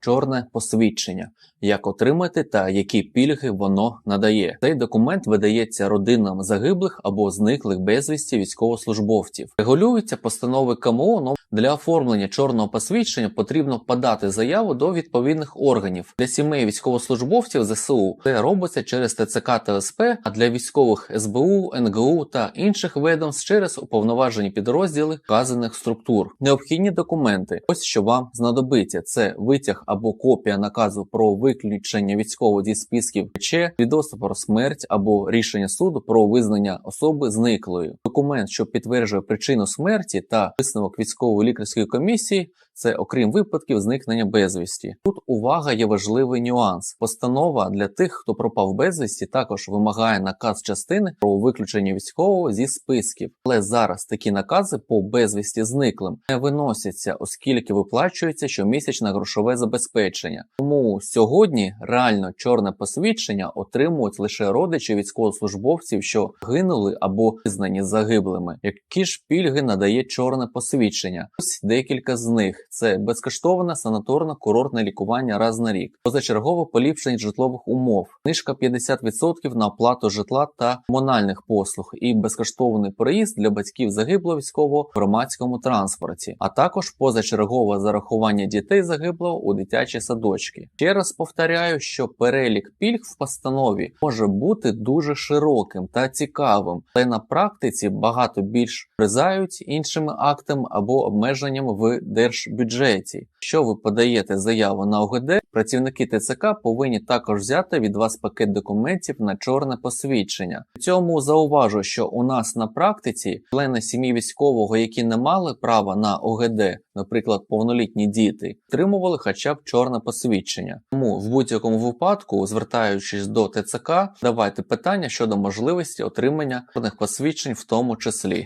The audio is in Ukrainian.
чорне посвідчення, як отримати та які пільги воно надає. Цей документ видається родинам загиблих або зниклих безвісті військовослужбовців. Регулюється постанови КМО но для оформлення чорного посвідчення потрібно подати заяву до відповідних органів для сімей військовослужбовців ЗСУ. Це робиться через ТЦК та СП, а для військових СБУ, НГУ та інших ведомств через уповноважені підрозділи вказаних структур. Необхідні документи. Ось що вам знадобиться: це витяг або копія наказу про виключення військового зі списків ПЧ, свідоцтво про смерть або рішення суду про визнання особи зниклою. Документ, що підтверджує причину смерті та висновок військової лікарської комісії. Це окрім випадків зникнення безвісті. Тут увага є важливий нюанс. Постанова для тих, хто пропав безвісті, також вимагає наказ частини про виключення військового зі списків. Але зараз такі накази по безвісті зниклим не виносяться, оскільки виплачується щомісячне грошове забезпечення. Тому сьогодні реально чорне посвідчення отримують лише родичі військовослужбовців, що гинули або визнані загиблими. Які ж пільги надає чорне посвідчення? Ось декілька з них: це безкоштовне санаторно-курортне лікування раз на рік, позачергове поліпшення житлових умов, знижка 50% на оплату житла та комунальних послуг і безкоштовний проїзд для батьків загиблого військового в громадському транспорті, а також позачергове зарахування дітей загиблого у дитячі садочки. Ще раз повторяю, що перелік пільг в постанові може бути дуже широким та цікавим, але на практиці багато більш призають іншими актами або обмеженнями в держбюджеті. Якщо ви подаєте заяву на ОГД, працівники ТЦК повинні також взяти від вас пакет документів на чорне посвідчення. При цьому зауважу, що у нас на практиці члени сім'ї військового, які не мали права на ОГД, наприклад, повнолітні діти, отримували хоча б чорне посвідчення. Тому в будь-якому випадку, звертаючись до ТЦК, давайте питання щодо можливості отримання чорних посвідчень в тому числі.